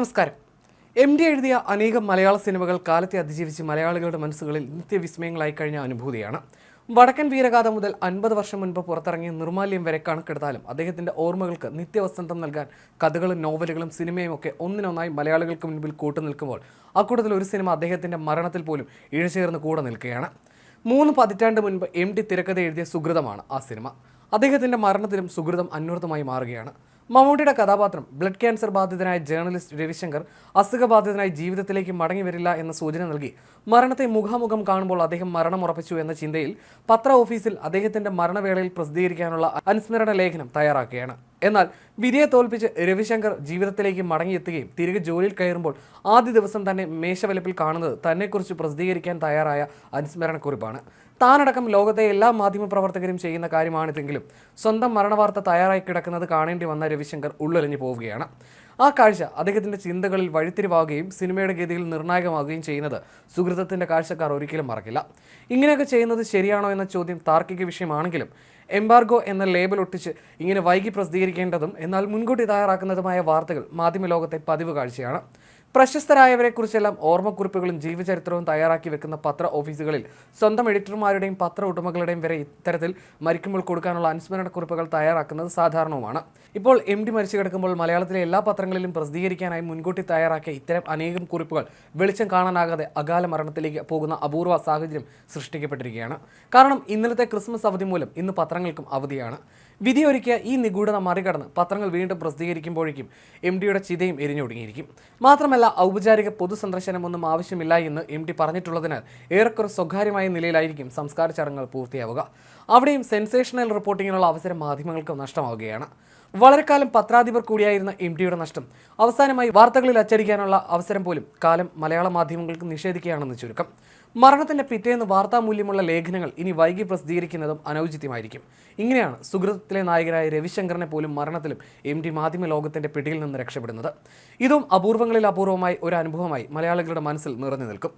നമസ്കാരം. M D എഴുതിയ അനേകം മലയാള സിനിമകൾ കാലത്തെ അതിജീവിച്ച് മലയാളികളുടെ മനസ്സുകളിൽ നിത്യവിസ്മയങ്ങളായി കഴിഞ്ഞ അനുഭൂതിയാണ്. വടക്കൻ വീരഗാഥ മുതൽ അൻപത് വർഷം മുൻപ് പുറത്തിറങ്ങിയ നിർമാല്യം വരെ കണക്കെടുത്താലും അദ്ദേഹത്തിന്റെ ഓർമ്മകൾക്ക് നിത്യവസന്തം നൽകാൻ കഥകളും നോവലുകളും സിനിമയും ഒക്കെ ഒന്നിനൊന്നായി മലയാളികൾക്ക് മുൻപിൽ കൂട്ടുനിൽക്കുമ്പോൾ അക്കൂട്ടത്തിൽ ഒരു സിനിമ അദ്ദേഹത്തിന്റെ മരണത്തിൽ പോലും ഇഴചേർന്ന് കൂടെ നിൽക്കുകയാണ്. മൂന്ന് പതിറ്റാണ്ട് മുൻപ് എം ടി തിരക്കഥ എഴുതിയ സുഹൃതമാണ് ആ സിനിമ. അദ്ദേഹത്തിന്റെ മരണത്തിലും സുഹൃതം അന്വർത്ഥമായി മാറുകയാണ്. മമ്മൂട്ടിയുടെ കഥാപാത്രം ബ്ലഡ് ക്യാൻസർ ബാധിതനായ ജേർണലിസ്റ്റ് രവിശങ്കർ അസുഖബാധിതനായി ജീവിതത്തിലേക്ക് മടങ്ങി വരില്ല എന്ന സൂചന നൽകി. മരണത്തെ മുഖാമുഖം കാണുമ്പോൾ അദ്ദേഹം മരണം ഉറപ്പിച്ചു എന്ന ചിന്തയിൽ പത്ര ഓഫീസിൽ അദ്ദേഹത്തിന്റെ മരണവേളയിൽ പ്രസിദ്ധീകരിക്കാനുള്ള അനുസ്മരണ ലേഖനം തയ്യാറാക്കുകയാണ്. എന്നാൽ വിധിയെ തോൽപ്പിച്ച് രവിശങ്കർ ജീവിതത്തിലേക്ക് മടങ്ങിയെത്തുകയും തിരികെ ജോലിയിൽ കയറുമ്പോൾ ആദ്യ ദിവസം തന്നെ മേശവലപ്പിൽ കാണുന്നത് തന്നെക്കുറിച്ച് പ്രസിദ്ധീകരിക്കാൻ തയ്യാറായ അനുസ്മരണക്കുറിപ്പാണ്. താനടക്കം ലോകത്തെ എല്ലാ മാധ്യമപ്രവർത്തകരും ചെയ്യുന്ന കാര്യമാണിതെങ്കിലും സ്വന്തം മരണവാർത്ത തയ്യാറായി കിടക്കുന്നത് കാണേണ്ടി വന്ന രവിശങ്കർ ഉള്ളൊലിഞ്ഞു പോവുകയാണ്. ആ കാഴ്ച അദ്ദേഹത്തിന്റെ ചിന്തകളിൽ വഴിത്തിരിവാകുകയും സിനിമയുടെ ഗതിയിൽ നിർണായകമാകുകയും ചെയ്യുന്നത് സുഹൃത്തത്തിന്റെ കാഴ്ചക്കാർ ഒരിക്കലും മറക്കില്ല. ഇങ്ങനെയൊക്കെ ചെയ്യുന്നത് ശരിയാണോ എന്ന ചോദ്യം താർക്കിക വിഷയമാണെങ്കിലും എംബാർഗോ എന്ന ലേബൽ ഒട്ടിച്ച് ഇങ്ങനെ വൈകി പ്രസിദ്ധീകരിക്കേണ്ടതും എന്നാൽ മുൻകൂട്ടി തയ്യാറാക്കുന്നതുമായ വാർത്തകൾ മാധ്യമലോകത്തെ പതിവ് കാഴ്ചയാണ്. പ്രശസ്തരായവരെക്കുറിച്ചെല്ലാം ഓർമ്മക്കുറിപ്പുകളും ജീവചരിത്രവും തയ്യാറാക്കി വെക്കുന്ന പത്ര ഓഫീസുകളിൽ സ്വന്തം എഡിറ്റർമാരുടെയും പത്ര ഉടമകളുടെയും വരെ ഇത്തരത്തിൽ മരിക്കുമ്പോൾ കൊടുക്കാനുള്ള അനുസ്മരണക്കുറിപ്പുകൾ തയ്യാറാക്കുന്നത് സാധാരണവുമാണ്. ഇപ്പോൾ എം ഡി മരിച്ചു കിടക്കുമ്പോൾ മലയാളത്തിലെ എല്ലാ പത്രങ്ങളിലും പ്രസിദ്ധീകരിക്കാനായി മുൻകൂട്ടി തയ്യാറാക്കിയ ഇത്തരം അനേകം കുറിപ്പുകൾ വെളിച്ചം കാണാനാകാതെ അകാല മരണത്തിലേക്ക് പോകുന്ന അപൂർവ സാഹചര്യം സൃഷ്ടിക്കപ്പെട്ടിരിക്കുകയാണ്. കാരണം ഇന്നലത്തെ ക്രിസ്മസ് അവധി മൂലം ഇന്ന് പത്രങ്ങൾക്കും അവധിയാണ്. വിധിയൊരുക്കിയ ഈ നിഗൂഢത മറികടന്ന് പത്രങ്ങൾ വീണ്ടും പ്രസിദ്ധീകരിക്കുമ്പോഴേക്കും എം ഡിയുടെ ചിതയും എരിഞ്ഞൊടുങ്ങിയിരിക്കും. മാത്രമല്ല ഔപചാരിക പൊതുസന്ദർശനമൊന്നും ആവശ്യമില്ല എന്ന് എം ഡി പറഞ്ഞിട്ടുള്ളതിനാൽ ഏറെക്കുറെ സ്വകാര്യമായ നിലയിലായിരിക്കും സംസ്കാര ചടങ്ങുകൾ പൂർത്തിയാവുക. അവിടെയും സെൻസേഷണൽ റിപ്പോർട്ടിങ്ങിനുള്ള അവസരം മാധ്യമങ്ങൾക്ക് നഷ്ടമാവുകയാണ്. വളരെ കാലം പത്രാധിപർ കൂടിയായിരുന്ന എം ഡിയുടെ നഷ്ടം. അവസാനമായി വാർത്തകളിൽ അച്ചടിക്കാനുള്ള അവസരം പോലും കാലം മലയാള മാധ്യമങ്ങൾക്ക് നിഷേധിക്കുകയാണെന്ന് ചുരുക്കം. മരണത്തിന്റെ പിറ്റേന്ന് വാർത്താമൂല്യമുള്ള ലേഖനങ്ങൾ ഇനി വൈകി പ്രസിദ്ധീകരിക്കുന്നതും അനൗചിത്യമായിരിക്കും. ഇങ്ങനെയാണ് സുഹൃത്തിലെ നായകനായ രവിശങ്കറിനെ പോലും മരണത്തിലും എം ഡി മാധ്യമ ലോകത്തിന്റെ പിടിയിൽ നിന്ന് രക്ഷപ്പെടുന്നത്. ഇതും അപൂർവങ്ങളിൽ അപൂർവമായി ഒരു അനുഭവമായി മലയാളികളുടെ മനസ്സിൽ നിറഞ്ഞു നിൽക്കും.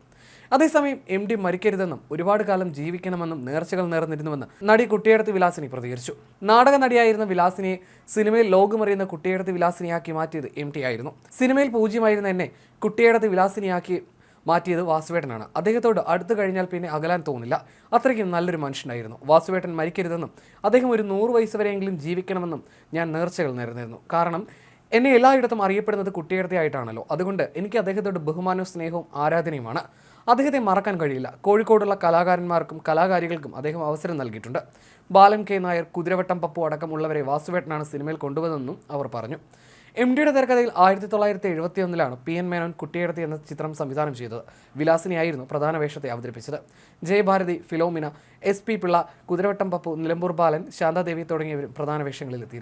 അതേസമയം എം ഡി മരിക്കരുതെന്നും ഒരുപാട് കാലം ജീവിക്കണമെന്നും നേർച്ചകൾ നേർന്നിരുന്നുവെന്ന് നടി കുട്ടിയടത്ത് വിലാസിനി പ്രതികരിച്ചു. നാടക നടിയായിരുന്ന വിലാസിനെ സിനിമയിൽ ലോകമറിയുന്ന കുട്ടിയേടത്ത് വിലാസിനിയാക്കി മാറ്റിയത് എം ടി ആയിരുന്നു. സിനിമയിൽ പൂജ്യമായിരുന്ന എന്നെ കുട്ടിയേടത്ത് വിലാസിനിയാക്കി മാറ്റിയത് വാസുവേട്ടനാണ്. അദ്ദേഹത്തോട് അടുത്തു കഴിഞ്ഞാൽ പിന്നെ അകലാൻ തോന്നില്ല. അത്രയ്ക്കും നല്ലൊരു മനുഷ്യനായിരുന്നു. വാസുവേട്ടൻ മരിക്കരുതെന്നും അദ്ദേഹം ഒരു നൂറ് വയസ്സ് വരെയെങ്കിലും ജീവിക്കണമെന്നും ഞാൻ നേർച്ചകൾ നേർന്നിരുന്നു കാരണം എന്നെ എല്ലായിടത്തും അറിയപ്പെടുന്നത് കുട്ടിയടത്തെയായിട്ടാണല്ലോ അതുകൊണ്ട് എനിക്ക് അദ്ദേഹത്തോട് ബഹുമാനവും സ്നേഹവും ആരാധനയുമാണ്. അദ്ദേഹത്തെ മറക്കാൻ കഴിയില്ല. കോഴിക്കോടുള്ള കലാകാരന്മാർക്കും കലാകാരികൾക്കും അദ്ദേഹം അവസരം നൽകിയിട്ടുണ്ട്. ബാലൻ കെ. നായർ കുതിരവട്ടം പപ്പു അടക്കമുള്ളവരെ വാസുവേട്ടനാണ് സിനിമയിൽ കൊണ്ടുവന്നതെന്നും അവർ പറഞ്ഞു. എം ഡിയുടെ തിരക്കഥയിൽ ആയിരത്തി തൊള്ളായിരത്തി എഴുപത്തി ഒന്നിലാണ് പി. എൻ. മേനോൻ കുട്ടിയെടുത്തി എന്ന ചിത്രം സംവിധാനം ചെയ്തത്. വിലാസിനിയായിരുന്നു പ്രധാന വേഷത്തെ അവതരിപ്പിച്ചത്. ജയഭാരതി ഫിലോമിന എസ്. പി. പിള്ള കുതിരവട്ടം പപ്പു നിലമ്പൂർ ബാലൻ ശാന്താദേവി തുടങ്ങിയവരും പ്രധാന വേഷങ്ങളിലെത്തിയിരുന്നു.